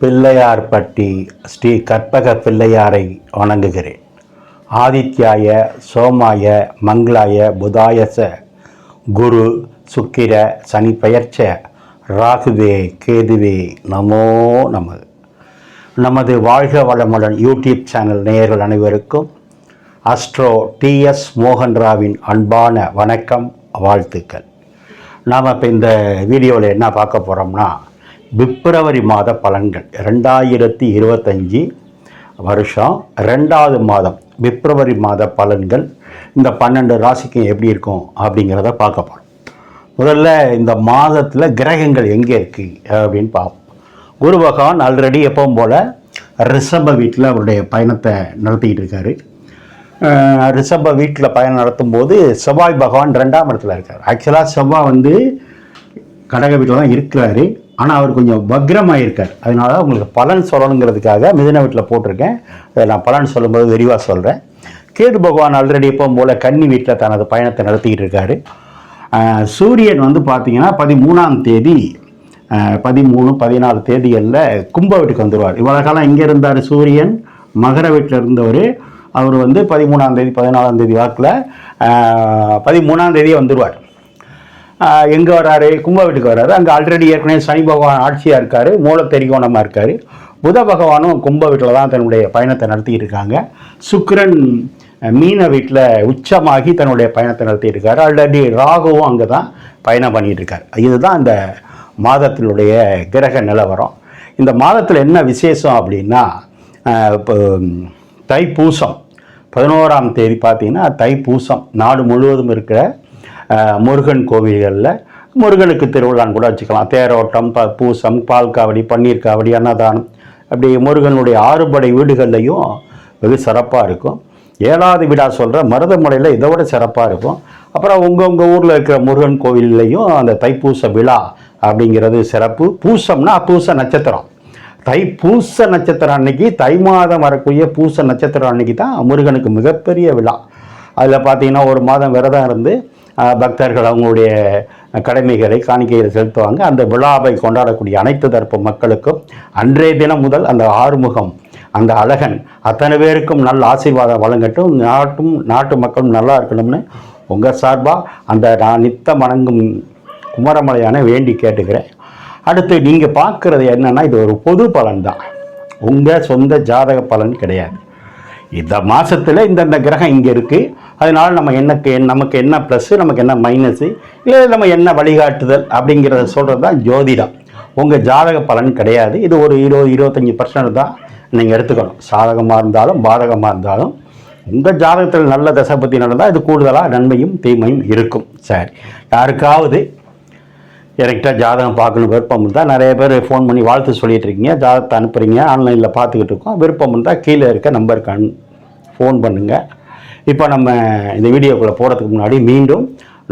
பிள்ளையார்பட்டி ஸ்ரீ கற்பக பிள்ளையாரை வணங்குகிறேன். ஆதித்யாய சோமாய மங்களாய புதாயச குரு சுக்கிர சனி பெயர்ச்ச ராகுவே கேதுவே நமோ நமது நமது வாழ்க வளமுடன் யூடியூப் சேனல் நேயர்கள் அனைவருக்கும் அஸ்ட்ரோ டிஎஸ் மோகன்ராவின் அன்பான வணக்கம் வாழ்த்துக்கள். நாம் இப்போ இந்த வீடியோவில் என்ன பார்க்க போகிறோம்னா பிப்ரவரி மாத பலன்கள். ரெண்டாயிரத்தி இருபத்தஞ்சி வருஷம் ரெண்டாவது மாதம் பிப்ரவரி மாத பலன்கள். இந்த பன்னெண்டு ராசிக்கும் எப்படி இருக்கும் அப்படிங்கிறத பார்க்க போகிறோம் முதல்ல இந்த மாதத்தில் கிரகங்கள் எங்கே இருக்குது அப்படின்னு பார்ப்போம். குரு பகவான் ஆல்ரெடி எப்பவும் போல் ரிஷப வீட்டில் அவருடைய பயணத்தை நடத்திக்கிட்டு இருக்காரு. ரிஷப வீட்டில் பயணம் நடத்தும்போது செவ்வாய் பகவான் ரெண்டாம் இடத்துல இருக்கார். ஆக்சுவலாக செவ்வாய் வந்து கடக வீட்டில் தான் இருக்கிறாரு. ஆனால் அவர் கொஞ்சம் வக்ரமாக இருக்கார் அதனால உங்களுக்கு பலன் சொல்லணுங்கிறதுக்காக மிதுன வீட்டில் போட்டிருக்கேன். அதை நான் பலன் சொல்லும்போது விரிவாக சொல்கிறேன் கேது பகவான் ஆல்ரெடி எப்போ போல் கன்னி வீட்டில் தனது பயணத்தை நடத்திக்கிட்டு இருக்காரு. சூரியன் வந்து பார்த்தீங்கன்னா பதிமூணாம் தேதி பதிமூணு பதினாலு தேதிகளில் கும்ப வீட்டுக்கு வந்துடுவார் இவ்வளோ காலம் இங்கே இருந்தார் சூரியன் மகர வீட்டில் இருந்தவர். அவர் வந்து பதிமூணாம் தேதி பதினாலாம் தேதி வாக்கில் பதிமூணாம் தேதியே வந்துடுவார் எங்கே வராரு? கும்ப வீட்டுக்கு வராரு. அங்கே ஆல்ரெடி ஏற்கனவே சனி பகவான் ஆட்சியாக இருக்கார். மூல தெரிகோணமாக இருக்கார். புத பகவானும் கும்ப வீட்டில் தான் தன்னுடைய பயணத்தை நடத்திட்டு இருக்காங்க. சுக்கிரன் மீன வீட்டில் உச்சமாகி தன்னுடைய பயணத்தை நடத்திட்டு இருக்காரு. ஆல்ரெடி ராகுவும் அங்கே தான் பயணம் பண்ணிட்டு இதுதான் இந்த மாதத்தினுடைய கிரக நிலவரம். இந்த மாதத்தில் என்ன விசேஷம் அப்படின்னா இப்போ தைப்பூசம். பதினோராம் தேதி பார்த்தீங்கன்னா தைப்பூசம். நாடு முழுவதும் இருக்கிற முருகன் கோவில்களில் முருகனுக்கு திருவிழான்னு கூட வச்சுக்கலாம். தேரோட்டம் ப பூசம் பால் காவடி பன்னீர் காவடி அன்னதானம். அப்படி முருகனுடைய ஆறுபடை வீடுகள்லையும் வெகு சிறப்பாக இருக்கும். ஏழாவது விழா சொல்கிற மருதமலையில் இதை விட சிறப்பாக இருக்கும். அப்புறம் உங்கள் உங்கள் ஊரில் இருக்கிற முருகன் கோவில்லையும் அந்த தைப்பூச விழா அப்படிங்கிறது சிறப்பு. பூசம்னா பூச நட்சத்திரம். தை பூச நட்சத்திரம் அன்னைக்கு தை மாதம் வரக்கூடிய பூச நட்சத்திரம் அன்னைக்கு தான் முருகனுக்கு மிகப்பெரிய விழா. அதில் பார்த்தீங்கன்னா ஒரு மாதம் விரதம் இருந்து பக்தர்கள் அவங்களுடைய கடமைகளை காணிக்கைகளை செலுத்துவாங்க. அந்த விழாவை கொண்டாடக்கூடிய அனைத்து தரப்பு மக்களுக்கும் அன்றைய தினம் முதல் அந்த ஆறுமுகம் அந்த அழகன் அத்தனை பேருக்கும் நல்ல ஆசீர்வாதம் வழங்கட்டும். நாட்டும் நாட்டு மக்களும் நல்லா இருக்கணும்னு உங்கள் சார்பாக அந்த நான் நித்த வணங்கும் குமரமலையான வேண்டி கேட்டுக்கிறேன். அடுத்து நீங்கள் பார்க்குறது என்னென்னா இது ஒரு பொது பலன் தான். உங்கள் சொந்த ஜாதக பலன் கிடையாது. இந்த மாதத்தில் இந்தந்த கிரகம் இங்கே இருக்குது அதனால் நம்ம என்னக்கு நமக்கு என்ன ப்ளஸ்ஸு நமக்கு என்ன மைனஸு இல்லை நம்ம என்ன வழிகாட்டுதல் அப்படிங்கிறத சொல்கிறது தான் ஜோதிடம். உங்கள் ஜாதக பலன் கிடையாது. இது ஒரு இருபது இருபத்தஞ்சி பர்சன்ட் தான் நீங்கள் எடுத்துக்கணும். சாதகமாக இருந்தாலும் பாதகமாக இருந்தாலும். உங்கள் ஜாதகத்தில் நல்ல தசை பற்றி நடந்தால் இது கூடுதலாக நன்மையும் தீமையும் இருக்கும். சரி. யாருக்காவது கரெக்டாக ஜாதகம் பார்க்கணும் விருப்பம் இருந்தால் நிறைய பேர் ஃபோன் பண்ணி வாழ்த்து சொல்லிகிட்டு இருக்கீங்க ஜாதகத்தை அனுப்புகிறீங்க ஆன்லைனில் பார்த்துக்கிட்டு இருக்கோம். விருப்பம் இருந்தால் கீழே இருக்க நம்பருக்கு அன் ஃபோன் பண்ணுங்கள் இப்போ நம்ம இந்த வீடியோக்குள்ளே போகிறதுக்கு முன்னாடி மீண்டும்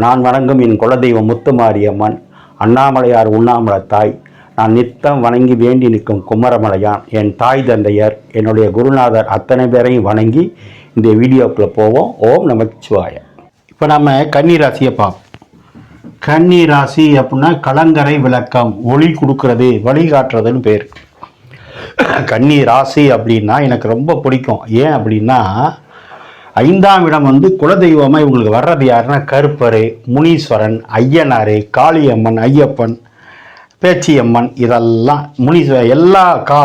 நான் வணங்கும் என் குலதெய்வம் முத்துமாரியம்மன் அண்ணாமலையார் உண்ணாமலை தாய் நான் நித்தம் வணங்கி வேண்டி நிற்கும் குமரமலையான் என் தாய் தந்தையர் என்னுடைய குருநாதர் அத்தனை பேரையும் வணங்கி இந்த வீடியோக்குள்ளே போவோம். ஓம் நமச்சிவாய. இப்போ நம்ம கன்னிராசியை பார்ப்போம் கன்னி ராசி அப்படின்னா கலங்கரை விளக்கம் ஒளி கொடுக்கறது வழிகாட்டுறதுன்னு பேர். கன்னி ராசி அப்படின்னா எனக்கு ரொம்ப பிடிக்கும். ஏன் அப்படின்னா ஐந்தாம் இடம் வந்து குலதெய்வமாக இவங்களுக்கு வர்றது யாருன்னா கருப்பரு முனீஸ்வரன் ஐயனார் காளியம்மன் ஐயப்பன் பேச்சியம்மன் இதெல்லாம் முனீஸ்வர எல்லா கா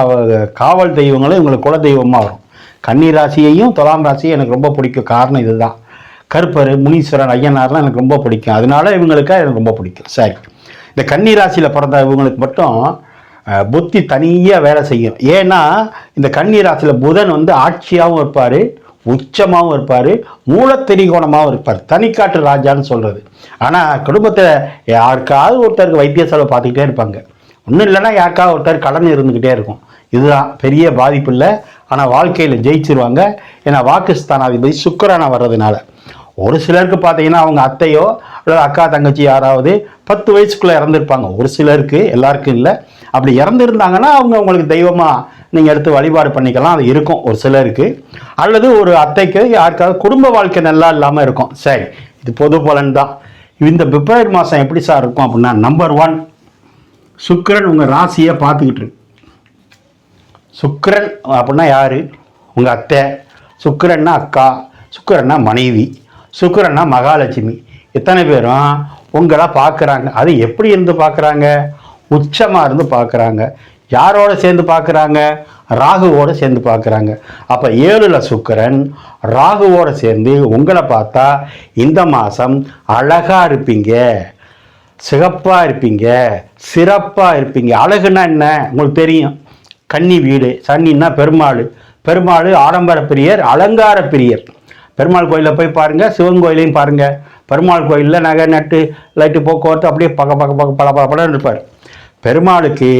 காவல் தெய்வங்களும் இவங்களுக்கு குலதெய்வமாக வரும். கன்னி ராசியையும் துலாம் ராசியும் எனக்கு ரொம்ப பிடிக்கும். காரணம் இதுதான். கருப்பர் முனீஸ்வரன் ஐயனார்லாம் எனக்கு ரொம்ப பிடிக்கும். அதனால இவங்களுக்கு எனக்கு ரொம்ப பிடிக்கும். சரி. இந்த கன்னி ராசியில் பிறந்த இவங்களுக்கு மட்டும் புத்தி தனியாக வேலை செய்யும் ஏன்னா இந்த கன்னி ராசியில் புதன் வந்து ஆட்சியாகவும் இருப்பார். உச்சமாகவும் இருப்பார் மூலத்திரிகோணமாகவும் இருப்பார். தனிக்காட்டு ராஜான்னு சொல்கிறது ஆனால் குடும்பத்தில் யாருக்காவது ஒருத்தருக்கு வைத்திய செலவு பார்த்துக்கிட்டே இருப்பாங்க. ஒன்றும் இல்லைன்னா யாருக்காவது ஒருத்தர் கடன் இருந்துக்கிட்டே இருக்கும். இதுதான் பெரிய பாதிப்பு இல்லை. ஆனால் வாழ்க்கையில் ஜெயிச்சிருவாங்க. ஏன்னா வாக்குஸ்தானாதிபதி சுக்கரான வர்றதுனால. ஒரு சிலருக்கு பார்த்தீங்கன்னா அவங்க அத்தையோ அல்லது அக்கா தங்கச்சி யாராவது பத்து வயசுக்குள்ளே இறந்துருப்பாங்க. ஒரு சிலருக்கு எல்லாருக்கும் இல்லை. அப்படி இறந்துருந்தாங்கன்னா அவங்க உங்களுக்கு தெய்வமாக நீங்கள் எடுத்து வழிபாடு பண்ணிக்கலாம். அது இருக்கும். ஒரு சிலருக்கு. அல்லது ஒரு அத்தைக்கு யாருக்காவது குடும்ப வாழ்க்கை நல்லா இல்லாமல் இருக்கும். சரி இது பொது பலன் தான் இந்த பிப்ரவரி மாதம் எப்படி சார் இருக்கும் அப்படின்னா நம்பர் ஒன் சுக்கரன் உங்கள் ராசியை பார்த்துக்கிட்டு இருக்கு. சுக்கிரன் அப்படின்னா யார்? உங்கள் அத்தை. சுக்கரன்னா அக்கா. சுக்கரன்னா மனைவி. சுக்கரன்னா மகாலட்சுமி. இத்தனை பேரும் உங்களை பார்க்குறாங்க. அது எப்படி இருந்து பார்க்குறாங்க? உச்சமாக இருந்து பார்க்குறாங்க. யாரோட சேர்ந்து பார்க்குறாங்க? ராகுவோட சேர்ந்து பார்க்குறாங்க. அப்போ ஏழுல சுக்கிரன் ராகுவோட சேர்ந்து உங்களை பார்த்தா இந்த மாதம் அழகாக இருப்பீங்க. சிகப்பாக இருப்பீங்க. சிறப்பாக இருப்பீங்க. அழகுன்னா என்ன? உங்களுக்கு தெரியும். கன்னி வீடு சன்னின்னா பெருமாள். பெருமாள் ஆடம்பர பிரியர் அலங்கார பிரியர். பெருமாள் கோயிலில் போய் பாருங்கள் சிவன் கோயிலையும் பாருங்கள் பெருமாள் கோயிலில் நகை நட்டு லைட்டு போக்குவரத்து அப்படியே பக்க பக்க பக்க பல பல படம் இருப்பார். பெருமாளுக்கு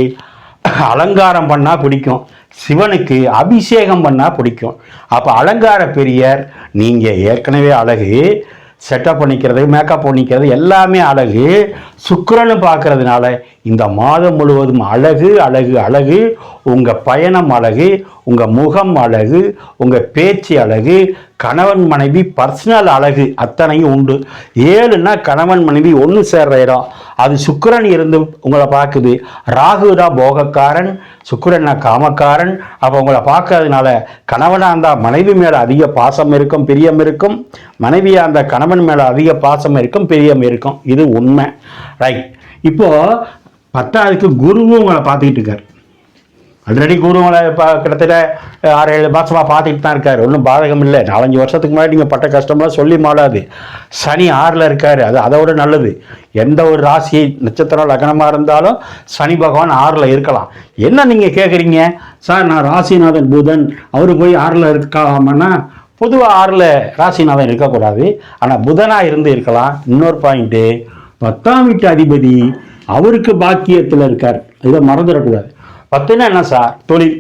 அலங்காரம் பண்ணால் பிடிக்கும். சிவனுக்கு அபிஷேகம் பண்ணால் பிடிக்கும். அப்போ அலங்கார பெரியர் நீங்கள் ஏற்கனவே அழகு செட்டப் பண்ணிக்கிறது மேக்கப் பண்ணிக்கிறது எல்லாமே அழகு. சுக்கிரன்னு பார்க்கறதுனால இந்த மாதம் முழுவதும் அழகு அழகு அழகு. உங்கள் பயணம் அழகு உங்கள் முகம் அழகு உங்கள் பேச்சு அழகு. கணவன் மனைவி பர்சனல் அழகு அத்தனையும் உண்டு. ஏழுன்னா கணவன் மனைவி ஒன்று சேர்ற இடம். அது சுக்கரன் இருந்து உங்களை பார்க்குது. ராகுதா போகக்காரன் சுக்கரன்னா காமக்காரன். அப்போ உங்களை பார்க்கறதுனால கணவனாக இருந்தால் மனைவி மேலே அதிக பாசம் இருக்கும் பிரியம் இருக்கும். மனைவியாக இருந்தால் கணவன் மேலே அதிக பாசம் இருக்கும் பிரியம் இருக்கும். இது உண்மை. ரைட் இப்போது பத்தாவதுக்கு குருவும் உங்களை பார்த்துக்கிட்டு இருக்கார். ஆல்ரெடி குருமலை இப்போ கிட்டத்தட்ட ஆறு ஏழு மாதமாக பார்த்துக்கிட்டு தான் இருக்கார் ஒன்றும் பாதகம் இல்லை நாலஞ்சு வருஷத்துக்கு முன்னாடி நீங்கள் பட்ட கஷ்டம்லாம் சொல்லி மாடாது சனி ஆறில் இருக்கார் அது அதை விட நல்லது எந்த ஒரு ராசி நட்சத்திரம் லக்னமாக இருந்தாலும் சனி பகவான் ஆறில் இருக்கலாம் என்ன நீங்கள் கேட்குறீங்க சார் நான் ராசிநாதன் புதன் அவர் போய் ஆறில் இருக்காமன்னா பொதுவாக ஆறில் ராசிநாதன் இருக்கக்கூடாது ஆனால் புதனாக இருந்து இருக்கலாம் இன்னொரு பாயிண்ட்டு பத்தாம் வீட்டு அதிபதி அவருக்கு பாக்கியத்தில் இருக்கார். இதை மறந்துடக்கூடாது. பத்துன்னா என்ன சார்? தொழில்.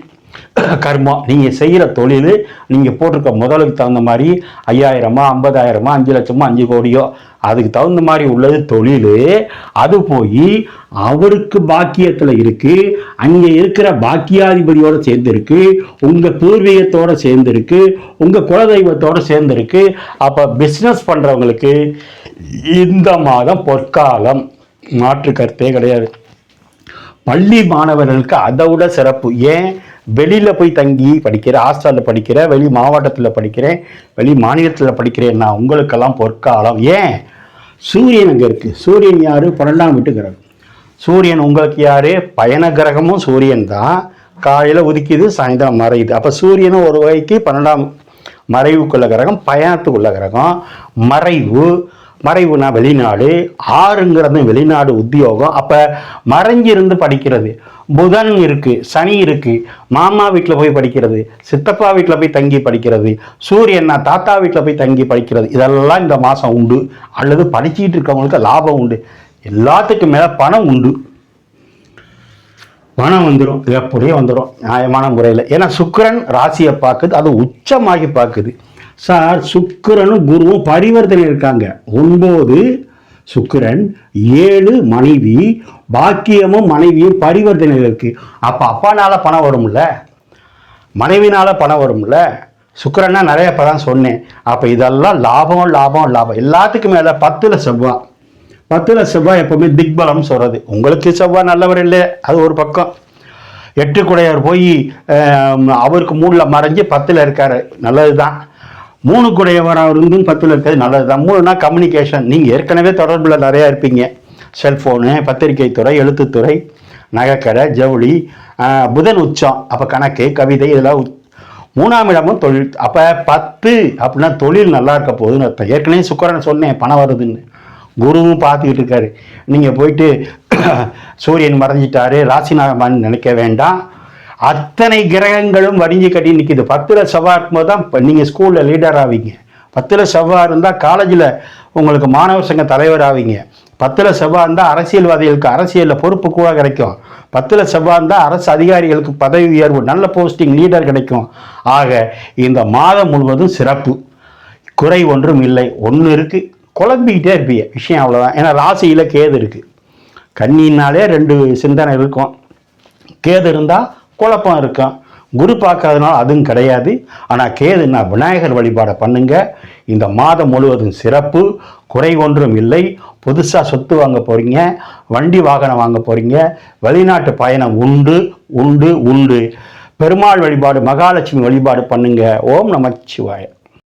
கர்மம் நீங்கள் செய்கிற தொழில் நீங்கள் போட்டிருக்க முதலுக்கு தகுந்த மாதிரி ஐயாயிரமா ஐம்பதாயிரமா அஞ்சு லட்சமோ அஞ்சு கோடியோ அதுக்கு தகுந்த மாதிரி உள்ளது தொழில். அது போய் அவருக்கு பாக்கியத்தில் இருக்குது அங்கே இருக்கிற பாக்கியாதிபதியோடு சேர்ந்துருக்கு உங்கள் பூர்வீகத்தோடு சேர்ந்துருக்கு உங்கள் குலதெய்வத்தோட சேர்ந்துருக்கு. அப்போ பிஸ்னஸ் பண்ணுறவங்களுக்கு இந்த மாதம் பொற்காலம். மாற்று கருத்தே கிடையாது. பள்ளி மாணவர்களுக்கு அதை விட சிறப்பு. ஏன்? வெளியில் போய் தங்கி படிக்கிற ஹாஸ்டலில் படிக்கிற வெளி மாவட்டத்தில் படிக்கிறேன் வெளி மாநிலத்தில் படிக்கிறேன் நான் உங்களுக்கெல்லாம் பொற்காலம். ஏன்? சூரியன் அங்கே இருக்குது சூரியன் யார்? பன்னெண்டாம் வீட்டு கிரகம் சூரியன் உங்களுக்கு யார்? பயண கிரகமும் சூரியன் தான். காலையில் உதிக்குது சாயந்தரம் மறையுது. அப்போ சூரியனும் ஒரு வகைக்கு பன்னெண்டாம் மறைவுக்குள்ள கிரகம் பயணத்துக்குள்ள கிரகம். மறைவு மறைவுனா வெளிநாடு ஆறுங்கிறது வெளிநாடு உத்தியோகம். அப்போ மறைஞ்சிருந்து படிக்கிறது. புதன் இருக்குது சனி இருக்குது மாமா வீட்டில் போய் படிக்கிறது சித்தப்பா வீட்டில் போய் தங்கி படிக்கிறது சூரியன்னா தாத்தா வீட்டில் போய் தங்கி படிக்கிறது. இதெல்லாம் இந்த மாதம் உண்டு. அல்லது படிச்சிட்டு இருக்கவங்களுக்கு லாபம் உண்டு. எல்லாத்துக்கும் மேலே பணம் உண்டு. பணம் வந்துடும் எப்படியும் வந்துடும் நியாயமான முறையில். ஏன்னா சுக்கிரன் ராசியை பார்க்குது. அது உச்சமாகி பார்க்குது. சார் சுக்கிரனும் குருவும் பரிவர்த்தனை இருக்காங்க. ஒன்பது சுக்கிரன் ஏழு மனைவி பாக்கியமும் மனைவியும் பரிவர்த்தனையில் இருக்குது அப்போ அப்பானால பணம் வரும்ல? மனைவினால பணம் வரும்ல? சுக்கரன்னா நிறைய படம் சொன்னேன். அப்போ இதெல்லாம் லாபம் லாபம் லாபம். எல்லாத்துக்கும் மேலே பத்தில் செவ்வாய். பத்தில் செவ்வாய் எப்போவுமே திக்பலம் சொல்கிறது உங்களுக்கு செவ்வாய் நல்லவர் இல்லை அது ஒரு பக்கம். எட்டு போய் அவருக்கு மூணில் மறைஞ்சு பத்தில் இருக்கார். நல்லது தான் மூணு குடையவராக இருந்தும் பத்தில் இருக்கிறது நல்லது தான். மூணுனா கம்யூனிகேஷன் நீங்கள் ஏற்கனவே தொடர்பில் நிறையா இருப்பீங்க. செல்ஃபோனு பத்திரிகை துறை எழுத்துத்துறை நகைக்கடை ஜவுளி புதன் உச்சம் அப்போ கணக்கு கவிதை இதெல்லாம் மூணாம் இடமும் தொழில் அப்போ பத்து அப்படின்னா தொழில் நல்லா இருக்க போகுதுன்னு அர்த்தம். ஏற்கனவே சுக்கரன் சொன்னேன் பணம் வருதுன்னு. குருவும் பார்த்துக்கிட்டு இருக்காரு. நீங்கள் போயிட்டு சூரியன் மறைஞ்சிட்டாரு ராசிநாதமான்னு நினைக்க வேண்டாம். அத்தனை கிரகங்களும் வடிஞ்சு கட்டி நிற்கிது பத்தில் செவ்வாய் இருக்கும்போது தான் இப்போ நீங்கள் ஸ்கூலில் லீடர் ஆவீங்க. பத்தில் செவ்வாய் இருந்தால் காலேஜில் உங்களுக்கு மாணவர் சங்க தலைவர் ஆவீங்க. பத்தில் செவ்வாய் இருந்தால் அரசியல்வாதிகளுக்கு அரசியலில் பொறுப்பு கூட கிடைக்கும். பத்தில் செவ்வாய் இருந்தால் அரசு அதிகாரிகளுக்கு பதவி உயர்வு நல்ல போஸ்டிங் லீடர் கிடைக்கும். ஆக இந்த மாதம் முழுவதும் சிறப்பு. குறை ஒன்றும் இல்லை. ஒன்று இருக்குது குழம்பிக்கிட்டே இருப்பீங்க. விஷயம் அவ்வளோதான் ஏன்னா ராசியில் கேது இருக்குது கண்ணினாலே ரெண்டு சிந்தனை இருக்கும். கேது இருந்தால் குழப்பம் இருக்கும் குரு பார்க்காதனால அதுவும் கிடையாது. ஆனால் கேதுன்னா விநாயகர் வழிபாடை பண்ணுங்க. இந்த மாதம் முழுவதும் சிறப்பு. குறை ஒன்றும் இல்லை. புதுசாக சொத்து வாங்க போகிறீங்க வண்டி வாகனம் வாங்க போகிறீங்க வெளிநாட்டு பயணம் உண்டு உண்டு உண்டு. பெருமாள் வழிபாடு மகாலட்சுமி வழிபாடு பண்ணுங்க. ஓம் நமச்சிவாய.